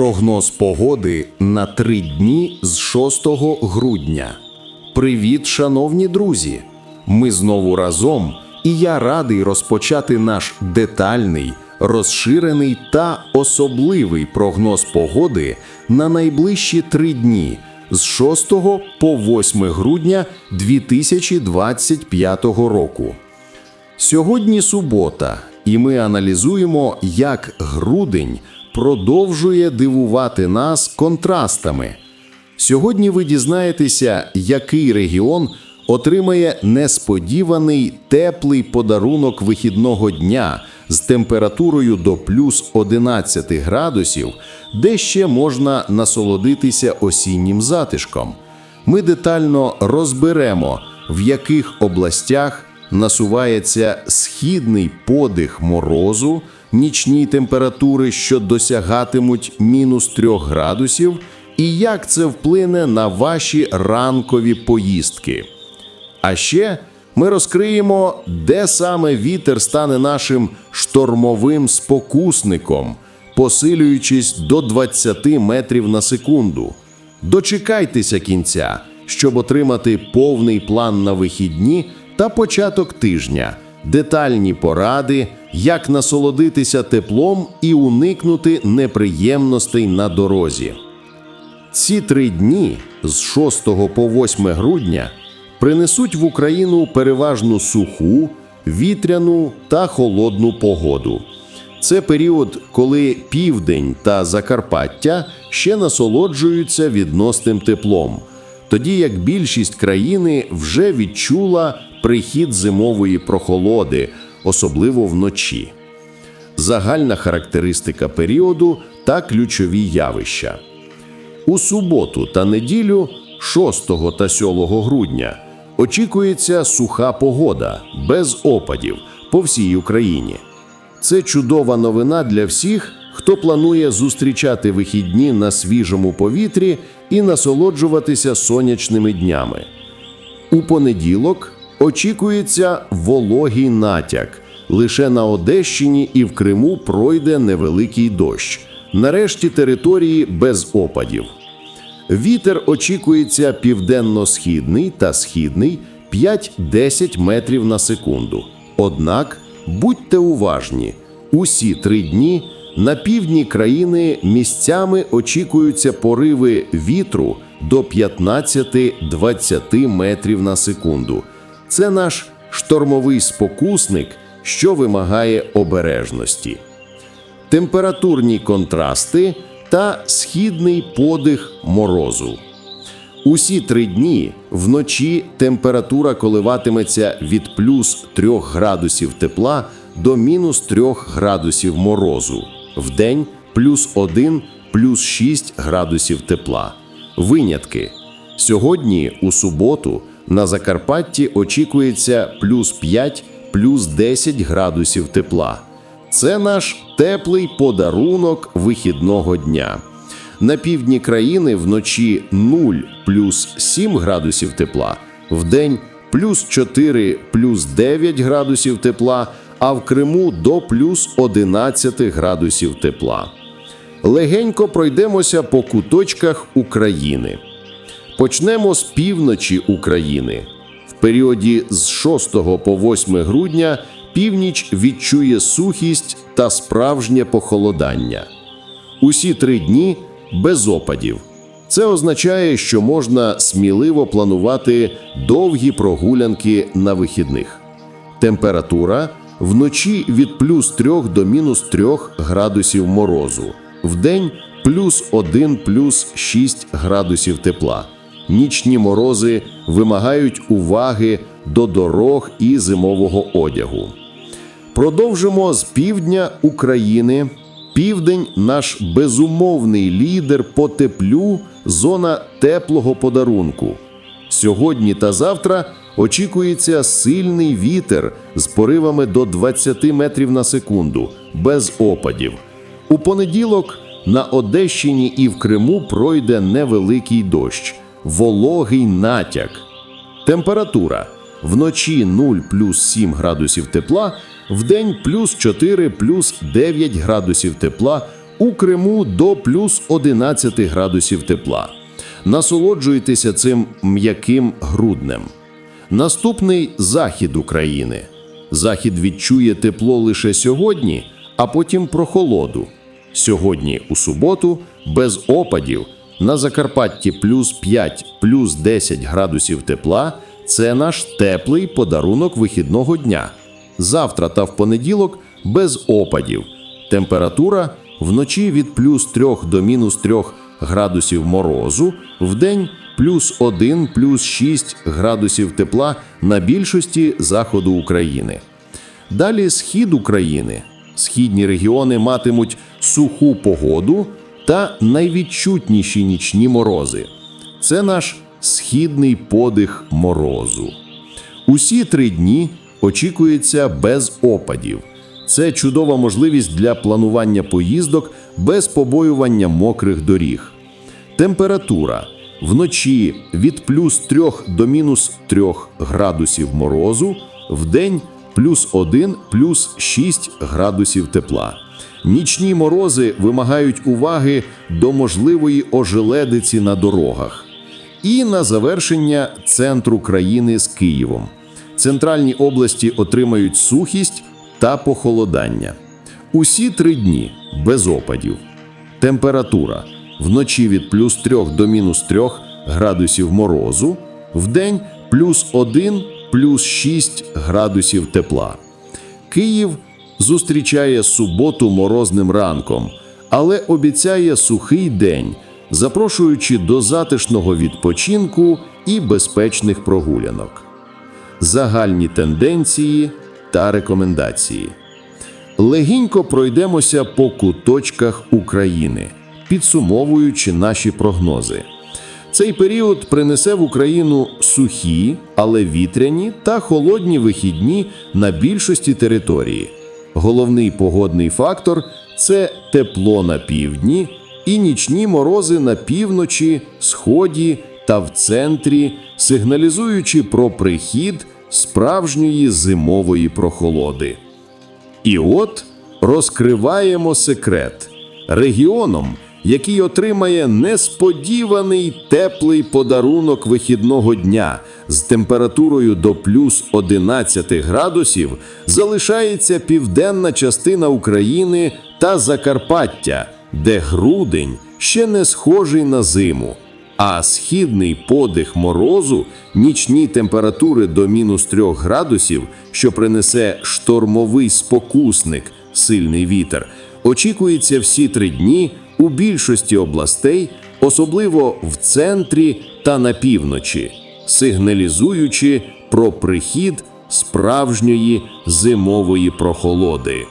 Прогноз погоди на три дні з 6 грудня. Привіт, шановні друзі! Ми знову разом, і я радий розпочати наш детальний, розширений та особливий прогноз погоди на найближчі три дні з 6 по 8 грудня 2025 року. Сьогодні субота, і ми аналізуємо, як грудень продовжує дивувати нас контрастами. Сьогодні ви дізнаєтеся, який регіон отримає несподіваний теплий подарунок вихідного дня з температурою до плюс 11 градусів, де ще можна насолодитися осіннім затишком. Ми детально розберемо, в яких областях насувається східний подих морозу, нічні температури, що досягатимуть мінус 3 градусів, і як це вплине на ваші ранкові поїздки. А ще ми розкриємо, де саме вітер стане нашим штормовим спокусником, посилюючись до 20 метрів на секунду. Дочекайтеся кінця, щоб отримати повний план на вихідні та початок тижня, детальні поради, як насолодитися теплом і уникнути неприємностей на дорозі. Ці три дні з 6 по 8 грудня принесуть в Україну переважну суху, вітряну та холодну погоду. Це період, коли південь та Закарпаття ще насолоджуються відносним теплом, тоді як більшість країни вже відчула прихід зимової прохолоди, особливо вночі. Загальна характеристика періоду та ключові явища. У суботу та неділю, 6 та 7 грудня, очікується суха погода без опадів по всій Україні. Це чудова новина для всіх, хто планує зустрічати вихідні на свіжому повітрі і насолоджуватися сонячними днями. У понеділок очікується вологий натяк. Лише на Одещині і в Криму пройде невеликий дощ. Нарешті території без опадів. Вітер очікується південно-східний та східний 5-10 метрів на секунду. Однак будьте уважні, усі три дні на півдні країни місцями очікуються пориви вітру до 15-20 метрів на секунду. Це наш штормовий спокусник, що вимагає обережності температурні контрасти та східний подих морозу. Усі три дні вночі температура коливатиметься від плюс 3 градусів тепла до мінус 3 градусів морозу, вдень плюс 1 плюс 6 градусів тепла. Винятки. Сьогодні, у суботу, на Закарпатті очікується плюс 5 плюс 10 градусів тепла. Це наш теплий подарунок вихідного дня. На півдні країни вночі 0 плюс 7 градусів тепла, вдень плюс 4 плюс 9 градусів тепла, а в Криму до плюс 11 градусів тепла. Легенько пройдемося по куточках України. Почнемо з півночі України. В періоді з 6 по 8 грудня північ відчує сухість та справжнє похолодання. Усі три дні без опадів. Це означає, що можна сміливо планувати довгі прогулянки на вихідних. Температура вночі від плюс 3 до мінус 3 градусів морозу, вдень плюс 1 плюс 6 градусів тепла. Нічні морози вимагають уваги до дорог і зимового одягу. Продовжимо з півдня України. Південь наш безумовний лідер по теплю, зона теплого подарунку. Сьогодні та завтра очікується сильний вітер з поривами до 20 метрів на секунду, без опадів. У понеділок на Одещині і в Криму пройде невеликий дощ, вологий натяк. Температура вночі 0 плюс 7 градусів тепла, вдень плюс 4 плюс 9 градусів тепла у Криму до плюс 11 градусів тепла. Насолоджуйтеся цим м'яким груднем. Наступний захід України. Захід відчує тепло лише сьогодні, а потім прохолоду. Сьогодні у суботу без опадів на Закарпатті плюс 5, плюс 10 градусів тепла це наш теплий подарунок вихідного дня. Завтра та в понеділок без опадів. Температура вночі від плюс 3 до мінус 3 градусів морозу, вдень плюс 1, плюс 6 градусів тепла на більшості заходу України. Далі схід України. Східні регіони матимуть суху погоду та найвідчутніші нічні морози. Це наш східний подих морозу. Усі три дні очікується без опадів. Це чудова можливість для планування поїздок без побоювання мокрих доріг. Температура вночі від плюс 3 до мінус 3 градусів морозу, вдень плюс 1 плюс 6 градусів тепла. Нічні морози вимагають уваги до можливої ожеледиці на дорогах. І на завершення центру країни з Києвом. Центральні області отримають сухість та похолодання. Усі три дні без опадів. Температура вночі від плюс 3 до мінус 3 градусів морозу, вдень плюс 1 плюс 6 градусів тепла. Київ зустрічає суботу морозним ранком, але обіцяє сухий день, запрошуючи до затишного відпочинку і безпечних прогулянок. Загальні тенденції та рекомендації. Легінько пройдемося по куточках України, підсумовуючи наші прогнози. Цей період принесе в Україну сухі, але вітряні та холодні вихідні на більшості території. Головний погодний фактор це тепло на півдні і нічні морози на півночі, сході та в центрі, сигналізуючи про прихід справжньої зимової прохолоди. І от розкриваємо секрет регіоном, який отримає несподіваний теплий подарунок вихідного дня з температурою до плюс 11 градусів, залишається південна частина України та Закарпаття, де грудень ще не схожий на зиму. А східний подих морозу, нічні температури до мінус 3 градусів, що принесе штормовий спокусник, сильний вітер, очікується всі три дні у більшості областей, особливо в центрі та на півночі, сигналізуючи про прихід справжньої зимової прохолоди.